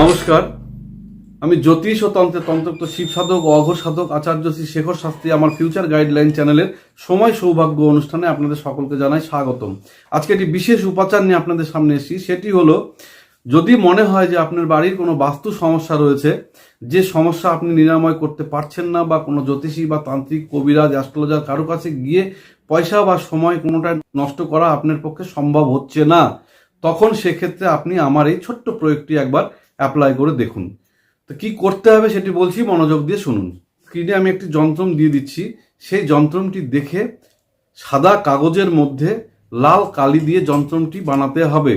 নমস্কার। আমি জ্যোতিষ ও তন্ত্রে তন্ত্রক্ত শিব সাধক ও অঘোর সাধক আচার্য শ্রী শেখর শাস্ত্রী আমার ফিউচার গাইডলাইন চ্যানেলের সময় সৌভাগ্য অনুষ্ঠানে আপনাদের সকলকে জানাই স্বাগতম। আজকে একটি বিশেষ উপাচার নিয়ে আপনাদের সামনে এসেছি, সেটি হলো, যদি মনে হয় যে আপনার বাড়ির কোনো বাস্তু সমস্যা রয়েছে, যে সমস্যা আপনি নিরাময় করতে পারছেন না বা কোনো জ্যোতিষী বা তান্ত্রিক, কবিরাজ অ্যাস্ট্রোলজার কারও কাছে গিয়ে পয়সা বা সময় কোনোটা নষ্ট করা আপনার পক্ষে সম্ভব হচ্ছে না, তখন সেক্ষেত্রে আপনি আমার এই ছোট্ট প্রয়োগটি একবার অ্যাপ্লাই করে দেখুন। তো কি করতে হবে সেটি বলছি, মনোযোগ দিয়ে শুনুন। স্ক্রিনে আমি একটি যন্ত্রম দিয়ে দিচ্ছি। সেই যন্ত্রমটি দেখে সাদা কাগজের মধ্যে লাল কালি দিয়ে যন্ত্রমটি বানাতে হবে।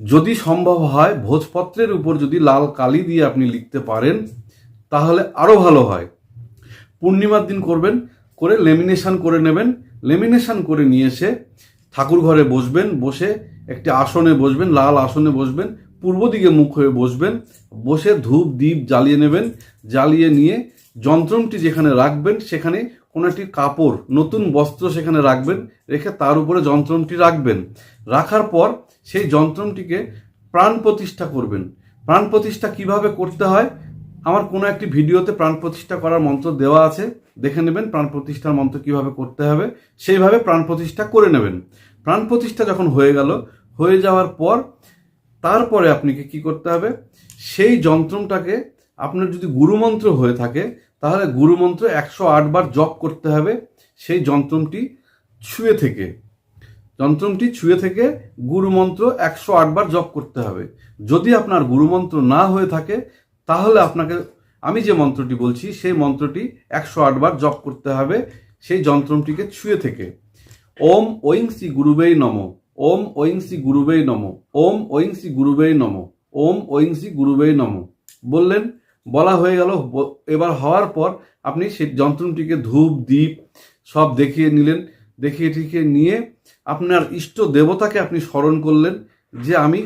যদি সম্ভব হয়, ভোজপত্রের উপর যদি লাল কালি দিয়ে আপনি লিখতে পারেন, তাহলে আরও ভালো হয়। পূর্ণিমার দিন করবেন, করে লেমিনেশন করে নেবেন। লেমিনেশন করে নিয়ে এসে ঠাকুর ঘরে বসবেন, বসে একটি আসনে বসবেন, লাল আসনে বসবেন পূর্ব দিকে মুখ হয়ে বসবেন, বসে ধূপ দ্বীপ জ্বালিয়ে নেবেন, জ্বালিয়ে নিয়ে যন্ত্রমটি যেখানে রাখবেন সেখানে কোনো একটি কাপড়, নতুন বস্ত্র সেখানে রাখবেন, রেখে তার উপরে যন্ত্রমটি রাখবেন। রাখার পর সেই যন্ত্রমটিকে প্রাণ প্রতিষ্ঠা করবেন। প্রাণ প্রতিষ্ঠা কীভাবে করতে হয়? আমার কোনো একটি ভিডিওতে প্রাণ প্রতিষ্ঠা করার মন্ত্র দেওয়া আছে, দেখে নেবেন প্রাণ প্রতিষ্ঠার মন্ত্র কীভাবে করতে হবে, সেইভাবে প্রাণ প্রতিষ্ঠা করে নেবেন। প্রাণ প্রতিষ্ঠা যখন হয়ে গেল, হয়ে যাওয়ার পর তারপরে আপনাকে কি করতে হবে? সেই যন্ত্রটাকে আপনার যদি গুরুমন্ত্র হয়ে থাকে, তাহলে গুরুমন্ত্র একশো বার জপ করতে হবে। সেই যন্ত্রটি ছুঁয়ে থেকে, যন্ত্রটি ছুঁয়ে থেকে গুরুমন্ত্র একশো বার জপ করতে হবে। যদি আপনার গুরুমন্ত্র না হয়ে থাকে, তাহলে আপনাকে, আমি যে মন্ত্রটি বলছি, সেই মন্ত্রটি একশো বার জপ করতে হবে। সেই যন্ত্রটিকে ছুঁয়ে থেকে। ওম ঐং শ্রী গুরুবেই নম। ওম ঐং শ্রী গুরুবেই নম, ওম ঐং শ্রী গুরুবেই নম, ওম ঐং শ্রী গুরুবেই নম। বললেন, বলা হয়ে গেল এবার হওয়ার পর আপনি সেই যন্ত্রটিকে ধূপ দ্বীপ সব দেখিয়ে নিলেন। দেখিয়ে টিখিয়ে নিয়ে আপনার ইষ্ট দেবতাকে আপনি স্মরণ করলেন যে আমি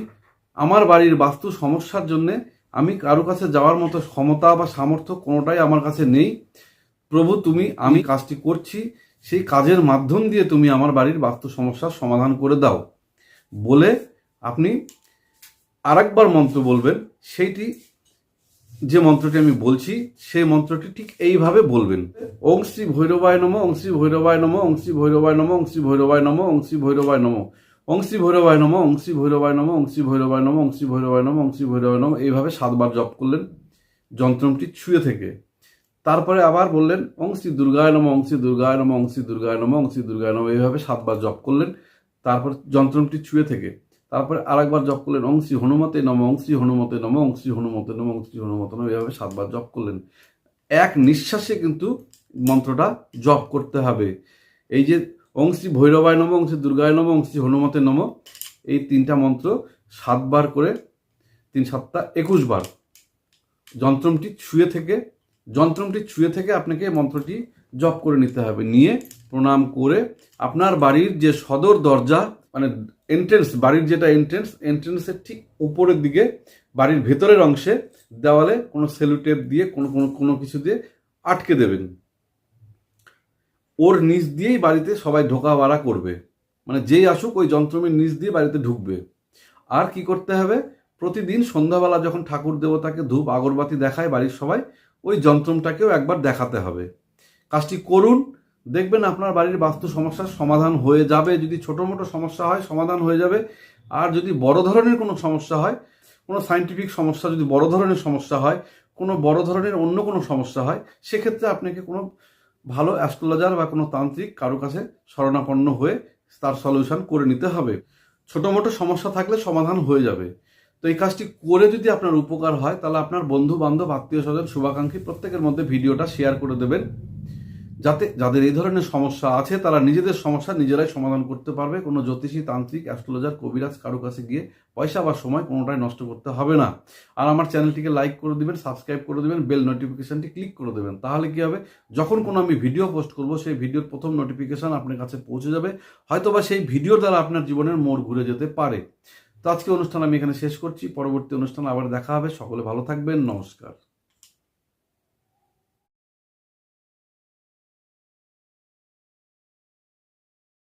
আমার বাড়ির বাস্তু সমস্যার জন্যে আমি কারও কাছে যাওয়ার মতো ক্ষমতা বা সামর্থ্য কোনোটাই আমার কাছে নেই। প্রভু, তুমি, আমি কাজটি করছি। সেই কাজের মাধ্যম দিয়ে তুমি আমার বাড়ির বাস্তু সমস্যার সমাধান করে দাও বলে আপনি আরেকবার মন্ত্র বলবেন সেইটি যে মন্ত্রটি আমি বলছি সেই মন্ত্রটি ঠিক এইভাবে বলবেন ওং শ্রী ভৈরবায় নম ওং শ্রী ভৈরবায় নম ওং শ্রী ভৈরবায় নম ওং শ্রী ভৈরবায় নম ওং শ্রী ভৈরবায় নম ওং শ্রী ভৈরবায় নম ওং শ্রী ভৈরবায় নম ওং শ্রী ভৈরবায় নম ওং শ্রী ভৈরবায় নম ওং শ্রী ভৈরবায় নম এইভাবে সাতবার জপ করলেন যন্ত্রটি ছুঁয়ে থেকে তারপরে আবার বললেন, অংশী দুর্গায় নম, অংশী দুর্গায় নম, অংশী দুর্গায় নম, অংশী দুর্গায় নম এইভাবে সাতবার জপ করলেন। তারপর যন্ত্রটি ছুঁয়ে থেকে। তারপরে আরেকবার জপ করলেন, অংশী হনুমতে নম, অংশী হনুমতে নম, অংশী হনুমতে নম, অংশী হনুমতে নম এইভাবে সাতবার জপ করলেন। এক নিঃশ্বাসে কিন্তু মন্ত্রটা জপ করতে হবে। এই যে, অংশী ভৈরবায় নম শ্রী দুর্গায় নম শ্রী হনুমতে নম এই তিনটা মন্ত্র সাতবার করে, তিন সাতটা একুশ বার যন্ত্রমটি ছুঁয়ে থেকে যন্ত্রমটি ছুঁয়ে থেকে আপনাকে মন্ত্রটি জপ করে নিতে হবে। নিয়ে প্রণাম করে আপনার বাড়ির যে সদর দরজা মানে এন্ট্রেন্স বাড়ির যেটা এন্ট্রেন্স এন্ট্রেন্সের ঠিক উপরের দিকে, বাড়ির ভেতরের অংশে দেওয়ালে কোনো সেলুটেপ দিয়ে কোনো কোনো কোনো কিছু দিয়ে আটকে দেবেন। ওর নিচ দিয়েই বাড়িতে সবাই ঢোকা বাড়া করবে। মানে যেই আসুক ওই যন্ত্রমের নিচ দিয়ে বাড়িতে ঢুকবে। আর কি করতে হবে? প্রতিদিন সন্ধ্যাবেলা যখন ঠাকুর দেবতাকে ধূপ, আগরবাতি দেখায় বাড়ির সবাই ওই যন্ত্রমটাকেও একবার দেখাতে হবে। কাজটি করুন, দেখবেন আপনার বাড়ির বাস্তু সমস্যার সমাধান হয়ে যাবে। যদি ছোটো মোটো সমস্যা হয়, সমাধান হয়ে যাবে। আর যদি বড় ধরনের কোনো সমস্যা হয়, কোনো সাইন্টিফিক সমস্যা যদি বড় ধরনের সমস্যা হয়, কোনো বড় ধরনের অন্য কোনো সমস্যা হয়, সেক্ষেত্রে আপনাকে কোনো ভালো অ্যাস্ট্রোলজার বা কোনো তান্ত্রিক কারও কাছে শরণাপন্ন হয়ে তার সলিউশন করে নিতে হবে। ছোটো মোটো সমস্যা থাকলে সমাধান হয়ে যাবে। তো এই কাজটি করে যদি আপনার উপকার হয়, তাহলে আপনার বন্ধু বান্ধব আত্মীয় স্বজন শুভাকাঙ্ক্ষী প্রত্যেকের মধ্যে ভিডিওটা শেয়ার করে দেবেন। যাতে যাদের এই ধরনের সমস্যা আছে, তারা নিজেদের সমস্যা নিজেরাই সমাধান করতে পারবে। কোনো জ্যোতিষী, তান্ত্রিক, অ্যাস্ট্রোলজার, কবিরাজ কারও কাছে গিয়ে পয়সা বা সময় কোনোটাই নষ্ট করতে হবে না। আর আমার চ্যানেলটিকে লাইক করে দিবেন সাবস্ক্রাইব করে দিবেন বেল নোটিফিকেশানটি ক্লিক করে দেবেন। তাহলে কি হবে? যখন কোনো আমি ভিডিও পোস্ট করব, সেই ভিডিওর প্রথম নোটিফিকেশান আপনার কাছে পৌঁছে যাবে। হয়তোবা সেই ভিডিওর দ্বারা আপনার জীবনের মোড় ঘুরে যেতে পারে। তো আজকে অনুষ্ঠান আমি এখানে শেষ করছি। পরবর্তী অনুষ্ঠান আবার দেখা হবে। সকলে ভালো থাকবেন। নমস্কার।